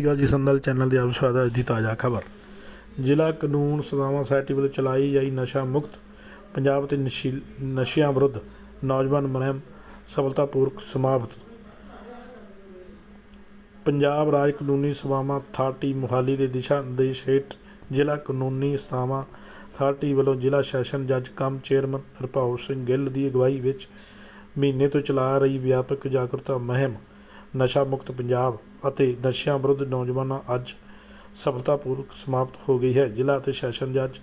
ਸਤਿ ਜੀ ਸੰਦਲ ਚੈਨਲ ਦੇ ਆਪ ਸਵਾਗਤ ਹੈ ਅੱਜ ਦੀ ਤਾਜ਼ਾ ਖਬਰ। ਜ਼ਿਲ੍ਹਾ ਕਾਨੂੰਨ ਸੇਵਾਵਾਂ ਸੁਸਾਇਟੀ ਵੱਲੋਂ ਚਲਾਈ ਗਈ ਨਸ਼ਾ ਮੁਕਤ, ਪੰਜਾਬ ਤੇ ਨਸ਼ਿਆਂ ਵਿਰੁੱਧ ਨੌਜਵਾਨ ਮੁਹਿੰਮ ਸਫਲਤਾਪੂਰਵਕ ਸਮਾਪਤ। ਪੰਜਾਬ ਰਾਜ ਕਾਨੂੰਨੀ ਸੇਵਾਵਾਂ ਅਥਾਰਟੀ ਮੁਹਾਲੀ ਦੇ ਦਿਸ਼ਾ ਨਿਰਦੇਸ਼ ਹੇਠ ਜ਼ਿਲ੍ਹਾ ਕਾਨੂੰਨੀ ਸੇਵਾਵਾਂ ਅਥਾਰਟੀ ਵੱਲੋਂ ਜ਼ਿਲ੍ਹਾ ਸੈਸ਼ਨ ਜੱਜ ਕਮ ਚੇਅਰਮੈਨ ਹਰਪਾਲ ਸਿੰਘ ਗਿੱਲ ਦੀ ਅਗਵਾਈ ਵਿੱਚ ਮਹੀਨੇ ਤੋਂ ਚਲਾ ਰਹੀ ਵਿਆਪਕ ਜਾਗਰੂਕਤਾ ਮੁਹਿੰਮ ਨਸ਼ਾ ਮੁਕਤ ਪੰਜਾਬ ਅਤੇ ਨਸ਼ਿਆਂ ਵਿਰੁੱਧ ਨੌਜਵਾਨਾਂ ਅੱਜ ਸਫਲਤਾਪੂਰਵਕ ਸਮਾਪਤ ਹੋ ਗਈ ਹੈ। ਜ਼ਿਲ੍ਹਾ ਅਤੇ ਸੈਸ਼ਨ ਜੱਜ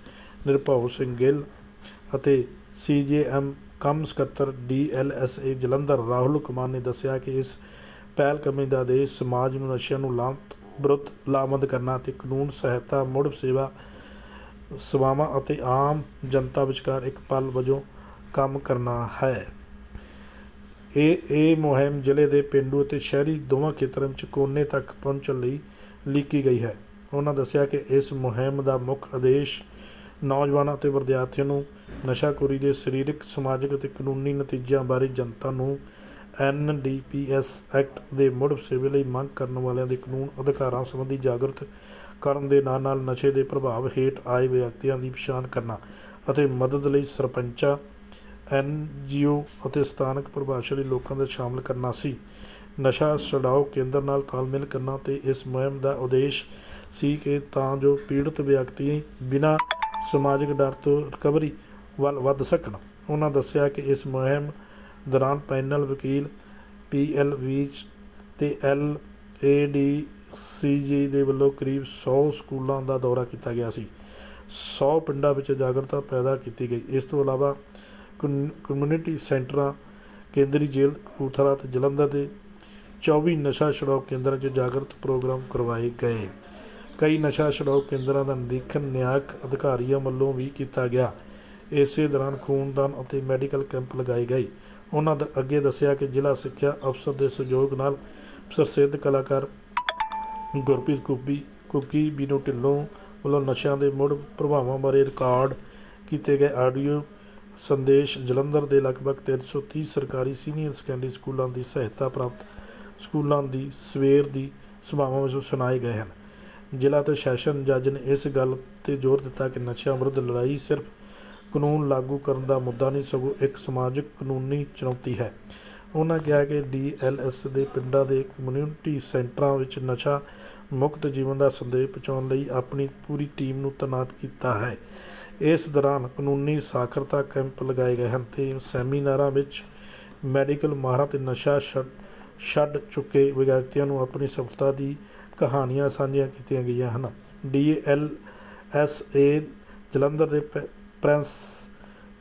ਨਿਰਭਉ ਸਿੰਘ ਗਿੱਲ ਅਤੇ ਸੀਜੇਐਮ ਕਮ ਸਕੱਤਰ ਡੀਐਲਐਸਏ ਜਲੰਧਰ ਰਾਹੁਲ ਕੁਮਾਰ ਨੇ ਦੱਸਿਆ ਕਿ ਇਸ ਪਹਿਲ ਕਦਮੀ ਦਾ ਦੇਸ਼ ਸਮਾਜ ਨੂੰ ਨਸ਼ਿਆਂ ਨੂੰ ਲਾਂਤ ਵਿਰੁੱਧ ਲਾਮਬੰਦ ਕਰਨਾ ਅਤੇ ਕਾਨੂੰਨ ਸਹਾਇਤਾ, ਮੁੜ ਸੇਵਾ ਸੇਵਾਵਾਂ ਅਤੇ ਆਮ ਜਨਤਾ ਵਿਚਕਾਰ ਇੱਕ ਪਲ ਵਜੋਂ ਕੰਮ ਕਰਨਾ ਹੈ। ਇਹ ਇਹ ਮੁਹਿੰਮ ਜ਼ਿਲ੍ਹੇ ਦੇ ਪਿੰਡੂ ਅਤੇ ਸ਼ਹਿਰੀ ਦੋਵਾਂ ਖੇਤਰਾਂ ਵਿੱਚ ਕੋਨੇ ਤੱਕ ਪਹੁੰਚਣ ਲਈ ਲੀਕੀ ਗਈ ਹੈ। ਉਹਨਾਂ ਦੱਸਿਆ ਕਿ ਇਸ ਮੁਹਿੰਮ ਦਾ ਮੁੱਖ ਉਦੇਸ਼ ਨੌਜਵਾਨਾਂ ਅਤੇ ਵਿਦਿਆਰਥੀਆਂ ਨੂੰ ਨਸ਼ਾਖੋਰੀ ਦੇ ਸਰੀਰਕ, ਸਮਾਜਿਕ ਅਤੇ ਕਾਨੂੰਨੀ ਨਤੀਜਿਆਂ ਬਾਰੇ ਜਨਤਾ ਨੂੰ ਐਨਡੀਪੀਐਸ ਐਕਟ ਦੇ ਮੁੜ ਸੇਵੇ ਲਈ ਮੰਗ ਕਰਨ ਵਾਲਿਆਂ ਦੇ ਕਾਨੂੰਨ, ਅਧਿਕਾਰਾਂ ਸੰਬੰਧੀ ਜਾਗਰਤ ਕਰਨ ਦੇ ਨਾਲ ਨਾਲ ਨਸ਼ੇ ਦੇ ਪ੍ਰਭਾਵ ਹੇਠ ਆਏ ਵਿਅਕਤੀਆਂ ਦੀ ਪਛਾਣ ਕਰਨਾ ਅਤੇ ਮਦਦ ਲਈ ਸਰਪੰਚਾਂ ਐਨ ਜੀ ਓ ਅਤੇ ਸਥਾਨਕ ਪ੍ਰਭਾਵਸ਼ਾਲੀ ਲੋਕਾਂ ਦਾ ਸ਼ਾਮਲ ਕਰਨਾ ਸੀ। ਨਸ਼ਾ ਛੁਡਾਓ ਕੇਂਦਰ ਨਾਲ ਤਾਲਮੇਲ ਕਰਨਾ ਤੇ ਇਸ ਮੁਹਿੰਮ ਦਾ ਉਦੇਸ਼ ਸੀ ਕਿ ਤਾਂ ਜੋ ਪੀੜਤ ਵਿਅਕਤੀ ਬਿਨਾਂ ਸਮਾਜਿਕ ਡਰ ਤੋਂ ਰਿਕਵਰੀ ਵੱਲ ਵੱਧ ਸਕਣ। ਉਹਨਾਂ ਦੱਸਿਆ ਕਿ ਇਸ ਮੁਹਿੰਮ ਦੌਰਾਨ ਪੈਨਲ ਵਕੀਲ ਪੀ ਐੱਲ ਵੀਚ ਤੇ ਐਲ ਏ ਡੀ ਸੀ ਜੀ ਦੇ ਵੱਲੋਂ ਕਰੀਬ 100 ਸਕੂਲਾਂ ਦਾ ਦੌਰਾ ਕੀਤਾ ਗਿਆ ਸੀ। 100 ਪਿੰਡਾਂ ਵਿੱਚ ਜਾਗਰੂਕਤਾ ਪੈਦਾ ਕੀਤੀ ਗਈ। ਇਸ ਤੋਂ ਇਲਾਵਾ ਕਮ- ਕਮਿਊਨਿਟੀ ਸੈਂਟਰਾਂ ਕੇਂਦਰੀ ਜੇਲ੍ਹ ਕਪੂਰਥਲਾ ਅਤੇ ਜਲੰਧਰ ਦੇ 24 ਨਸ਼ਾ ਛੁਡਾਓ ਕੇਂਦਰਾਂ 'ਚ ਜਾਗਰਤ ਪ੍ਰੋਗਰਾਮ ਕਰਵਾਏ ਗਏ। ਕਈ ਨਸ਼ਾ ਛੁਡਾਓ ਕੇਂਦਰਾਂ ਦਾ ਨਿਰੀਖਣ ਨਿਆਂਕ ਅਧਿਕਾਰੀਆਂ ਵੱਲੋਂ ਵੀ ਕੀਤਾ ਗਿਆ। ਇਸੇ ਦੌਰਾਨ ਖੂਨਦਾਨ ਅਤੇ ਮੈਡੀਕਲ ਕੈਂਪ ਲਗਾਏ ਗਏ। ਉਹਨਾਂ ਦਾ ਅੱਗੇ ਦੱਸਿਆ ਕਿ ਜ਼ਿਲ੍ਹਾ ਸਿੱਖਿਆ ਅਫਸਰ ਦੇ ਸਹਿਯੋਗ ਨਾਲ ਪ੍ਰਸਿੱਧ ਕਲਾਕਾਰ ਗੁਰਪ੍ਰੀਤ ਕੁੱਬੀ, ਕੁੱਕੀ ਬੀਨੋ ਢਿੱਲੋਂ ਵੱਲੋਂ ਨਸ਼ਿਆਂ ਦੇ ਮੁੜ ਪ੍ਰਭਾਵਾਂ ਬਾਰੇ ਰਿਕਾਰਡ ਕੀਤੇ ਗਏ ਆਡੀਓ ਸੰਦੇਸ਼ ਜਲੰਧਰ ਦੇ ਲਗਭਗ 330 ਸਰਕਾਰੀ ਸੀਨੀਅਰ ਸੈਕੰਡਰੀ ਸਕੂਲਾਂ ਦੀ ਸਹਾਇਤਾ ਪ੍ਰਾਪਤ ਸਕੂਲਾਂ ਦੀ ਸਵੇਰ ਦੀ ਸਭਾਵਾਂ ਵਿੱਚ ਸੁਣਾਏ ਗਏ ਹਨ। ਜ਼ਿਲ੍ਹਾ ਤੇ ਸੈਸ਼ਨ ਜੱਜ ਨੇ ਇਸ ਗੱਲ ਤੇ ਜ਼ੋਰ ਦਿੱਤਾ ਕਿ ਨਸ਼ਿਆਂ ਵਿਰੁੱਧ ਲੜਾਈ ਸਿਰਫ ਕਾਨੂੰਨ ਲਾਗੂ ਕਰਨ ਦਾ ਮੁੱਦਾ ਨਹੀਂ, ਸਗੋਂ ਇੱਕ ਸਮਾਜਿਕ ਕਾਨੂੰਨੀ ਚੁਣੌਤੀ ਹੈ। ਉਹਨਾਂ ਕਿਹਾ ਕਿ ਡੀਐਲਐਸ ਦੇ ਪਿੰਡਾਂ ਦੇ ਕਮਿਊਨਿਟੀ ਸੈਂਟਰਾਂ ਵਿੱਚ ਨਸ਼ਾ ਮੁਕਤ ਜੀਵਨ ਦਾ ਸੰਦੇਸ਼ ਪਹੁੰਚਾਉਣ ਲਈ ਆਪਣੀ ਪੂਰੀ ਟੀਮ ਨੂੰ ਤੈਨਾਤ ਕੀਤਾ ਹੈ। ਇਸ ਦੌਰਾਨ ਕਾਨੂੰਨੀ ਸਾਖਰਤਾ ਕੈਂਪ ਲਗਾਏ ਗਏ ਹਨ ਅਤੇ ਸੈਮੀਨਾਰਾਂ ਵਿੱਚ ਮੈਡੀਕਲ ਮਾਹਰਾਂ ਅਤੇ ਨਸ਼ਾ ਛੱਡ ਛੱਡ ਚੁੱਕੇ ਵਿਦਿਆਰਥੀਆਂ ਨੂੰ ਆਪਣੀ ਸਫਲਤਾ ਦੀ ਕਹਾਣੀਆਂ ਸਾਂਝੀਆਂ ਕੀਤੀਆਂ ਗਈਆਂ ਹਨ। D DL S A Jalandhar ਦੇ ਪ- ਪ੍ਰੈਸ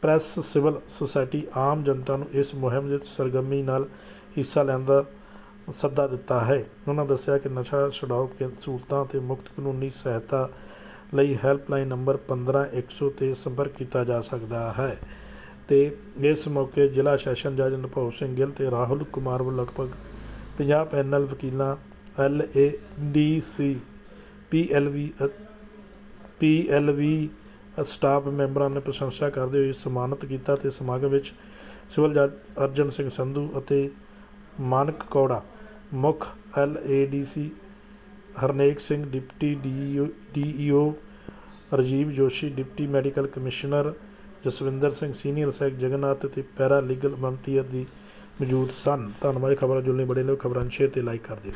ਪ੍ਰੈਸ ਸਿਵਲ ਸੁਸਾਇਟੀ ਆਮ ਜਨਤਾ ਨੂੰ ਇਸ ਮੁਹਿੰਮ ਵਿੱਚ ਸਰਗਰਮੀ ਨਾਲ ਹਿੱਸਾ ਲੈਣ ਦਾ ਸੱਦਾ ਦਿੱਤਾ ਹੈ। ਉਹਨਾਂ ਦੱਸਿਆ ਕਿ ਨਸ਼ਾ ਛੁਡਾਊ ਕੇ ਸਹੂਲਤਾਂ ਅਤੇ ਮੁਕਤ ਕਾਨੂੰਨੀ ਸਹਾਇਤਾ ਲਈ ਹੈਲਪਲਾਈਨ ਨੰਬਰ 15100 ਤੇ ਸੰਪਰਕ ਕੀਤਾ ਜਾ ਸਕਦਾ ਹੈ। ਤੇ ਇਸ ਮੌਕੇ ਜ਼ਿਲ੍ਹਾ ਸੈਸ਼ਨ ਜੱਜ ਨਭਉ ਸਿੰਘ ਗਿੱਲ ਤੇ ਰਾਹੁਲ ਕੁਮਾਰ ਵੱਲੋਂ ਲਗਭਗ 50 ਪੈਨਲ ਵਕੀਲਾਂ, L A D C, P L V, P L V staff ਮੈਂਬਰਾਂ ਨੇ ਪ੍ਰਸ਼ੰਸਾ ਕਰਦੇ ਹੋਏ ਸਨਮਾਨਿਤ ਕੀਤਾ ਤੇ ਸਮਾਗਮ ਵਿੱਚ ਸਿਵਲ ਜੱਜ ਅਰਜਨ ਸਿੰਘ ਸੰਧੂ ਅਤੇ ਮਾਨਕ ਕੌੜਾ, ਮੁੱਖ L A D C Harnek Singh, deputy DEO, Rajeev Joshi, deputy medical commissioner, Jaswinder Singh senior sec Jagannath ਤੇ ਪੈਰਾ ਲੀਗਲ ਵਲੰਟੀਅਰ ਦੀ ਮੌਜੂਦ ਸਨ। ਧੰਨਵਾਦ ਖਬਰਾਂ ਜੁੜਨੇ ਬੜੇ ਲੋਕ ਖਬਰਾਂ ਨੂੰ ਸ਼ੇਅਰ ਤੇ ਲਾਈਕ ਕਰ ਦਿਓ।